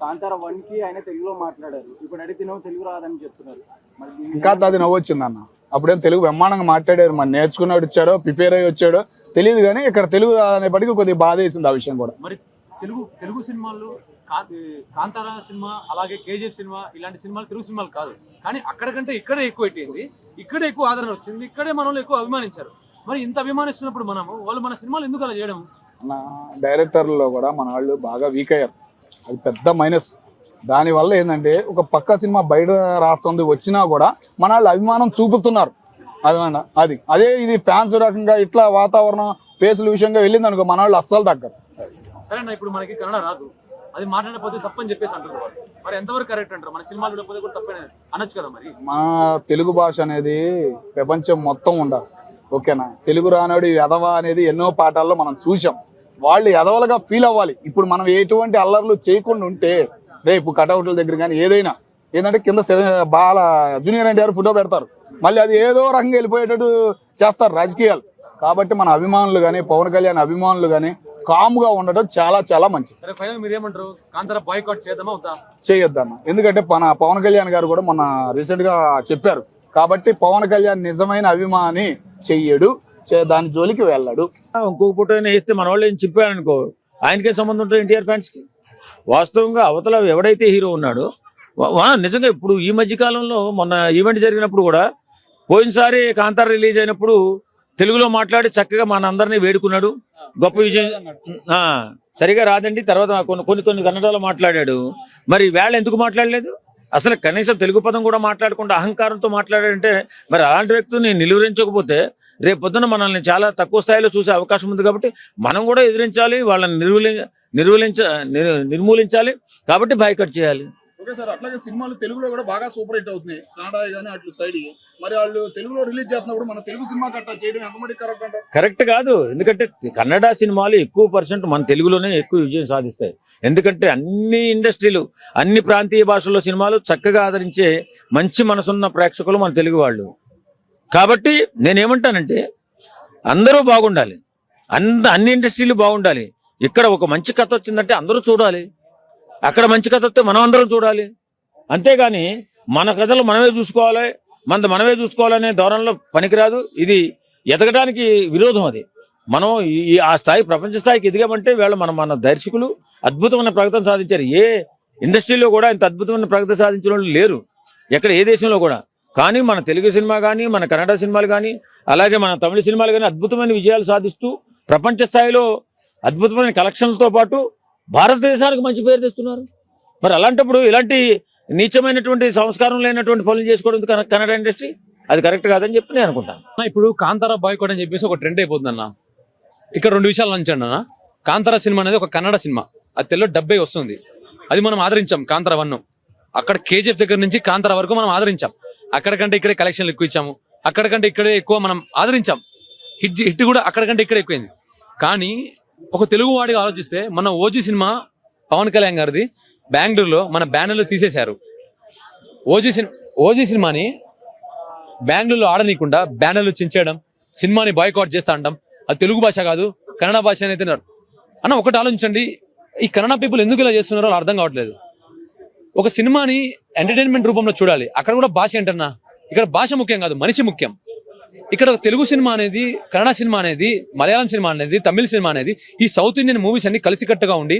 కాంతార వన్కి ఆయన తెలుగులో మాట్లాడారు. ఇప్పుడు అడిగితేనేమో తెలుగు రాదని చెప్తున్నారు. ఇంకా అది నవ్వు వచ్చింది అన్న. అప్పుడేం తెలుగు బ్రహ్మాండంగా మాట్లాడారు. మరి నేర్చుకున్నాడు వచ్చాడో ప్రిపేర్ అయ్యి వచ్చాడో తెలియదు కానీ ఇక్కడ తెలుగు అనేప్పటికీ కొద్దిగా బాధ వేసింది ఆ విషయం కూడా. మరి తెలుగు తెలుగు సినిమాలు కా- ఈ కాంతార సినిమా అలాగే కేజీఎఫ్ సినిమా ఇలాంటి సినిమాలు తెలుగు సినిమాలు కాదు. కానీ అక్కడికంటే ఇక్కడే ఎక్కువ పెట్టింది ఇక్కడే ఎక్కువ ఆదరణ వచ్చింది. ఇక్కడే మనల్ని ఎక్కువ అభిమానించారు. మరి ఇంత అభిమానిస్తున్నప్పుడు మనము వాళ్ళు మన సినిమాలు ఎందుకు అలా చేయడం? మన డైరెక్టర్లో కూడా మన వాళ్ళు బాగా వీక్ అయ్యారు. అది పెద్ద మైనస్. దానివల్ల ఏంటంటే ఒక పక్క సినిమా బయట రాస్తుంది వచ్చినా కూడా మన వాళ్ళు అభిమానం చూపుతున్నారు. అదన అది. అదే ఇది ఫ్యాన్స్ రకంగా ఇట్లా వాతావరణం పేసుల విషయంగా వెళ్ళింది అనుకో మన వాళ్ళు అస్సలు తగ్గరు. సరే అన్న ఇప్పుడు మనకి కన్నడ రాదు. అది మాట్లాడకపోతే తప్పని చెప్పేసి అంటారు వాళ్ళు. మరి ఎంతవరకు కరెక్ట్ అంటారు? మన సినిమాలు చూడకపోతే కూడా తప్పని అనొచ్చు కదా మరి? మన తెలుగు భాష అనేది ప్రపంచం మొత్తం ఉండాలి. ఓకేనా? తెలుగు రానోడి ఎదవ అనేది ఎన్నో పాఠాల్లో మనం చూసాం వాళ్ళు ఎదవలుగా ఫీల్ అవ్వాలి. ఇప్పుడు మనం ఎటువంటి అల్లర్లు చేయకుండా ఉంటే రేపు కటౌట్ల దగ్గర కానీ ఏదైనా ఏంటంటే కింద బాల జూనియర్ ఎన్టీఆర్ ఫోటో పెడతారు. మళ్ళీ అది ఏదో రకంగా వెళ్ళిపోయేటట్టు చేస్తారు రాజకీయాలు. కాబట్టి మన అభిమానులు కానీ పవన్ కళ్యాణ్ అభిమానులు కానీ కామ్గా ఉండటం చాలా చాలా మంచిది. చేయొద్దన్న. ఎందుకంటే మన పవన్ కళ్యాణ్ గారు కూడా మొన్న రీసెంట్గా చెప్పారు. కాబట్టి పవన్ కళ్యాణ్ నిజమైన అభిమాని చెయ్యడు. దాని జోలికి వెళ్ళాడు. ఇంకొక ఫోటో అయినా వేస్తే మన వాళ్ళు ఏం చెప్పారనుకో ఆయనకే సంబంధం ఉంటుంది ఎన్టీఆర్ ఫ్యాన్స్కి? వాస్తవంగా అవతల ఎవడైతే హీరో ఉన్నాడో నిజంగా ఇప్పుడు ఈ మధ్య కాలంలో మొన్న ఈవెంట్ జరిగినప్పుడు కూడా పోయినసారి కాంతార రిలీజ్ అయినప్పుడు తెలుగులో మాట్లాడి చక్కగా మన అందరినీ వేడుకున్నాడు. గొప్ప విజయం. ఆ, సరిగా రాదండి. తర్వాత కొన్ని కొన్ని కొన్ని కన్నడలో మాట్లాడాడు. మరి వేళ ఎందుకు మాట్లాడలేదు? అసలు కనీసం తెలుగు పదం కూడా మాట్లాడకుండా అహంకారంతో మాట్లాడాడంటే మరి అలాంటి వ్యక్తిని నిలువరించకపోతే రేపు పొద్దున మనల్ని చాలా తక్కువ స్థాయిలో చూసే అవకాశం ఉంది కాబట్టి మనం కూడా ఎదిరించాలి వాళ్ళని నిర్వూలి నిర్మూలించ నిర్మూలించాలి కాబట్టి బాయ్కట్ చేయాలి. ఓకే సార్ అట్లాగే సినిమాలు తెలుగులో కూడా బాగా సూపర్ హిట్ అవుతున్నాయి. కన్నడ కానీ అట్లు సైడ్ మరి వాళ్ళు తెలుగులో రిలీజ్ చేస్తున్నప్పుడు మన తెలుగు సినిమా కట్టా చేయడం ఎంతమంది కరెక్ట్ అంటారు? కరెక్ట్ కాదు. ఎందుకంటే కన్నడ సినిమాలు ఎక్కువ పర్సెంట్ మన తెలుగులోనే ఎక్కువ విజయం సాధిస్తాయి. ఎందుకంటే అన్ని ఇండస్ట్రీలు అన్ని ప్రాంతీయ భాషల్లో సినిమాలు చక్కగా ఆదరించే మంచి మనసున్న ప్రేక్షకులు మన తెలుగు వాళ్ళు. కాబట్టి నేనేమంటానంటే అందరూ బాగుండాలి. అంద అన్ని ఇండస్ట్రీలు బాగుండాలి. ఇక్కడ ఒక మంచి కథ వచ్చిందంటే అందరూ చూడాలి. అక్కడ మంచి కథ వస్తే మనం అందరం చూడాలి. అంతేగాని మన కథలు మనమే చూసుకోవాలి మనది మనమే చూసుకోవాలనే ధోరణిలో పనికిరాదు. ఇది ఎదగడానికి విరోధం అది. మనం ఈ- ఆ స్థాయి ప్రపంచ స్థాయికి ఎదిగామంటే వీళ్ళు మన మన దర్శకులు అద్భుతమైన ప్రగతిని సాధించారు. ఏ ఇండస్ట్రీలో కూడా ఇంత అద్భుతమైన ప్రగతి సాధించిన వాళ్ళు లేరు. ఎక్కడ ఏ దేశంలో కూడా. కానీ మన తెలుగు సినిమా కానీ మన కన్నడ సినిమాలు కానీ అలాగే మన తమిళ సినిమాలు కానీ అద్భుతమైన విజయాలు సాధిస్తూ ప్రపంచ స్థాయిలో అద్భుతమైన కలెక్షన్లతో పాటు భారతదేశానికి మంచి పేరు తెస్తున్నారు. మరి అలాంటప్పుడు ఇలాంటి నీచమైనటువంటి సంస్కారం లేనటువంటి పనులు చేసుకోవడం కన్నడ ఇండస్ట్రీ? అది కరెక్ట్ కాదని చెప్పి నేను అనుకుంటాను. ఇప్పుడు కాంతార బాయ్కోట్ అని చెప్పేసి ఒక ట్రెండ్ అయిపోతుంది అన్న. ఇక్కడ రెండు విషయాలు లంచండి అన్న. కాంతార సినిమా అనేది ఒక కన్నడ సినిమా. అది తెల్ల డబ్బే వస్తుంది. అది మనం ఆదరించాం కాంతార వన్. అక్కడ కేజీఎఫ్ దగ్గర నుంచి కాంతార వరకు మనం ఆదరించాం. అక్కడికంటే ఇక్కడే కలెక్షన్లు ఎక్కువ ఇచ్చాము. అక్కడికంటే ఇక్కడే ఎక్కువ మనం ఆదరించాం. హిట్ హిట్ కూడా అక్కడికంటే ఇక్కడే ఎక్కువైంది. కానీ ఒక తెలుగు వాడిగా ఆలోచిస్తే మన ఓజీ సినిమా పవన్ కళ్యాణ్ గారిది బెంగళూరులో మన బ్యానర్లో తీసేశారు. ఓజీ సినిమా ఓజీ సినిమాని బెంగళూరులో ఆడనీయకుండా బ్యానర్లు చించేయడం సినిమాని బాయ్కాట్ చేస్తా అంటాం అది తెలుగు భాష కాదు కన్నడ భాష అని అయితే అన్న ఒకటి ఆలోచించండి ఈ కన్నడ పీపుల్ ఎందుకు ఇలా చేస్తున్నారో అర్థం కావట్లేదు. ఒక సినిమాని ఎంటర్టైన్మెంట్ రూపంలో చూడాలి. అక్కడ కూడా భాష ఏంటన్నా? ఇక్కడ భాష ముఖ్యం కాదు మనిషి ముఖ్యం. ఇక్కడ తెలుగు సినిమా అనేది కన్నడ సినిమా అనేది మలయాళం సినిమా అనేది తమిళ సినిమా అనేది ఈ సౌత్ ఇండియన్ మూవీస్ అన్ని కలిసికట్టుగా ఉండి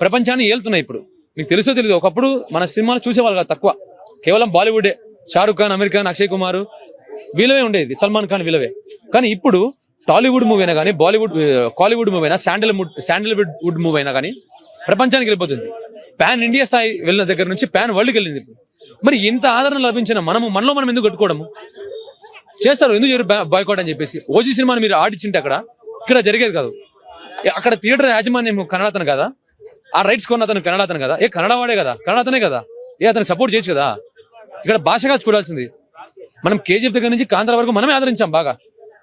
ప్రపంచాన్ని ఏలుతున్నాయి ఇప్పుడు. మీకు తెలుసో తెలియదు ఒకప్పుడు మన సినిమాలు చూసేవాళ్ళు కాదు తక్కువ. కేవలం బాలీవుడే షారుఖ్ ఖాన్ అమీర్ ఖాన్ అక్షయ్ కుమార్ వీళ్ళవే ఉండేది సల్మాన్ ఖాన్ వీళ్ళవే కానీ ఇప్పుడు టాలీవుడ్ మూవీ అయినా కానీ బాలీవుడ్ కాలీవుడ్ మూవీ అయినా శాండల్వుడ్ శాండల్వుడ్ వుడ్ మూవీ అయినా కానీ ప్రపంచానికి వెళ్ళిపోతుంది. పాన్ ఇండియా స్థాయి వెళ్ళిన దగ్గర నుంచి పాన్ వరల్డ్కి వెళ్ళింది ఇప్పుడు. మరి ఇంత ఆదరణ లభించిన మనము మనలో మనం ఎందుకు కట్టుకోవడము? చేస్తారు. ఎందుకు చెప్పి బాయ్కాట్ అని చెప్పేసి. ఓజీ సినిమాని మీరు ఆడిచింటే అక్కడ ఇక్కడ జరిగేది కాదు. ఏ, అక్కడ థియేటర్ యాజమాన్యం కన్నడ అతను కదా? ఆ రైట్స్ కొన్న అతను కన్నడ అతను కదా? ఏ కన్నడ వాడే కదా? కన్నడ అతనే కదా? ఏ అతను సపోర్ట్ చేయొచ్చు కదా? ఇక్కడ భాషగా చూడాల్సింది. మనం కేజీఎఫ్ దగ్గర నుంచి కాంతార వరకు మనమే ఆదరించాం బాగా.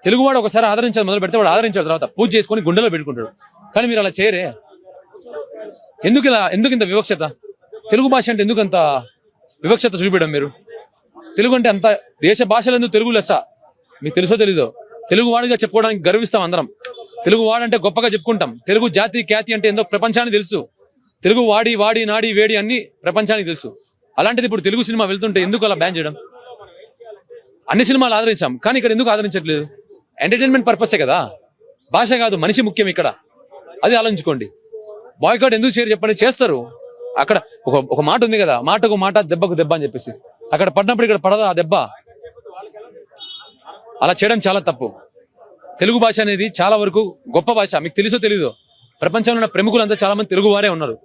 తెలుగువాడు ఒకసారి ఆదరించాలి మొదలు పెడితే వాడు ఆదరించాడు తర్వాత పూజ చేసుకొని గుండెలో పెట్టుకుంటాడు. కానీ మీరు అలా చేయరే. ఎందుకు ఇలా ఎందుకు ఇంత వివక్షత? తెలుగు భాష అంటే ఎందుకు అంత వివక్షత చూపించడం మీరు? తెలుగు అంటే అంత దేశ భాషలందు తెలుగు లెస్స. మీకు తెలుసో తెలీదో? తెలుగు వాడిగా చెప్పుకోవడానికి గర్విస్తాం అందరం. తెలుగు వాడంటే గొప్పగా చెప్పుకుంటాం. తెలుగు జాతి ఖ్యాతి అంటే ఏందో ప్రపంచానికి తెలుసు. తెలుగు వాడి వాడి నాడి వేడి అన్ని ప్రపంచానికి తెలుసు. అలాంటిది ఇప్పుడు తెలుగు సినిమా వెళ్తుంటే ఎందుకు అలా బ్యాన్ చేయడం? అన్ని సినిమాలు ఆదరించాం. కానీ ఇక్కడ ఎందుకు ఆదరించట్లేదు? ఎంటర్టైన్మెంట్ పర్పసే కదా. భాష కాదు మనిషి ముఖ్యం ఇక్కడ. అది ఆలోచించుకోండి. బాయ్కాట్ ఎందుకు చేయరు చెప్పండి? చేస్తారు. అక్కడ ఒక ఒక మాట ఉంది కదా. మాటకు మాట దెబ్బకు దెబ్బ అని చెప్పేసి. అక్కడ పడినప్పుడు ఇక్కడ పడదా ఆ దెబ్బ? అలా చేయడం చాలా తప్పు. తెలుగు భాష అనేది చాలా వరకు గొప్ప భాష. మీకు తెలుసో తెలీదో? ప్రపంచంలో ఉన్న ప్రముఖులంతా చాలా మంది తెలుగు వారే ఉన్నారు.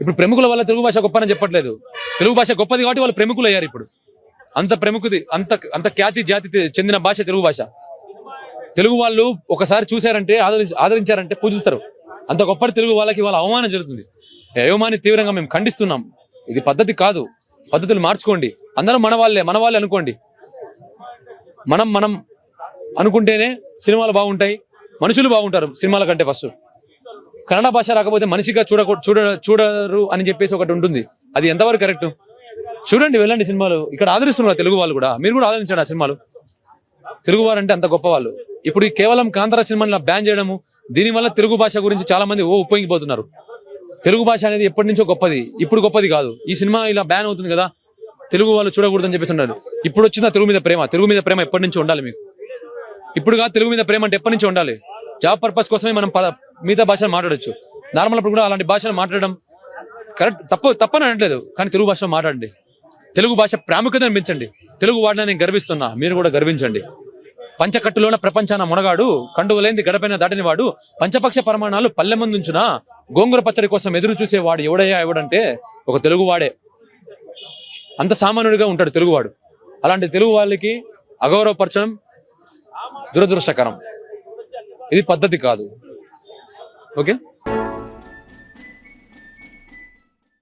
ఇప్పుడు ప్రముఖుల వల్ల తెలుగు భాష గొప్పని చెప్పట్లేదు. తెలుగు భాష గొప్పది కాబట్టి వాళ్ళు ప్రముఖులు అయ్యారు ఇప్పుడు. అంత ప్రముఖది అంత అంత ఖ్యాతి జాతి చెందిన భాష తెలుగు భాష. తెలుగు వాళ్ళు ఒకసారి చూశారంటే ఆదరి ఆదరించారంటే పూజిస్తారు. అంత గొప్పటి తెలుగు వాళ్ళకి వాళ్ళ అవమానం జరుగుతుంది. అవమాని తీవ్రంగా మేము ఖండిస్తున్నాం. ఇది పద్ధతి కాదు. పద్ధతులు మార్చుకోండి. అందరం మన వాళ్ళే మన వాళ్ళే అనుకోండి. మనం మనం అనుకుంటేనే సినిమాలు బాగుంటాయి మనుషులు బాగుంటారు సినిమాల కంటే ఫస్ట్ కన్నడ భాష రాకపోతే మనిషిగా చూడ చూడ చూడరు అని చెప్పేసి ఒకటి ఉంటుంది. అది ఎంతవరకు కరెక్ట్ చూడండి వెళ్ళండి సినిమాలు. ఇక్కడ ఆదరిస్తున్నారు తెలుగు వాళ్ళు కూడా. మీరు కూడా ఆదరించండి ఆ సినిమాలు. తెలుగు వారు అంటే అంత గొప్ప వాళ్ళు ఇప్పుడు కేవలం కాంతార సినిమాని బ్యాన్ చేయడము దీనివల్ల తెలుగు భాష గురించి చాలా మంది ఓ ఉప్పొంగిపోతున్నారు. తెలుగు భాష అనేది ఎప్పటి నుంచో గొప్పది. ఇప్పుడు గొప్పది కాదు. ఈ సినిమా ఇలా బ్యాన్ అవుతుంది కదా తెలుగు వాళ్ళు చూడకూడదని చెప్పేసి ఉన్నారు ఇప్పుడు వచ్చిన తెలుగు మీద ప్రేమ? తెలుగు మీద ప్రేమ ఎప్పటి నుంచి ఉండాలి మీకు? ఇప్పుడు కాదు తెలుగు మీద ప్రేమ అంటే ఎప్పటి నుంచి ఉండాలి? జాబ్ పర్పస్ కోసమే మనం మిగతా భాషలు మాట్లాడొచ్చు. నార్మల్ అప్పుడు కూడా అలాంటి భాషలు మాట్లాడడం కరెక్ట్ తప్పు తప్పని అనట్లేదు. కానీ తెలుగు భాషలో మాట్లాడండి. తెలుగు భాష ప్రాముఖ్యతను పెంచండి. తెలుగు వాడిని నేను గర్విస్తున్నా మీరు కూడా గర్వించండి. పంచకట్టులోన ప్రపంచాన మునగాడు కండువలైంది గడపైన దాటిన వాడు పంచపక్ష ప్రమాణాలు పల్లె ముందుంచున గోంగూర పచ్చడి కోసం ఎదురు చూసేవాడు ఎవడయ్యా ఎవడంటే ఒక తెలుగువాడే. అంత సామాన్యుడిగా ఉంటాడు తెలుగువాడు. అలాంటి తెలుగు వాళ్ళకి అగౌరవపరచడం దురదృష్టకరం. ఇది పద్ధతి కాదు. ఓకే?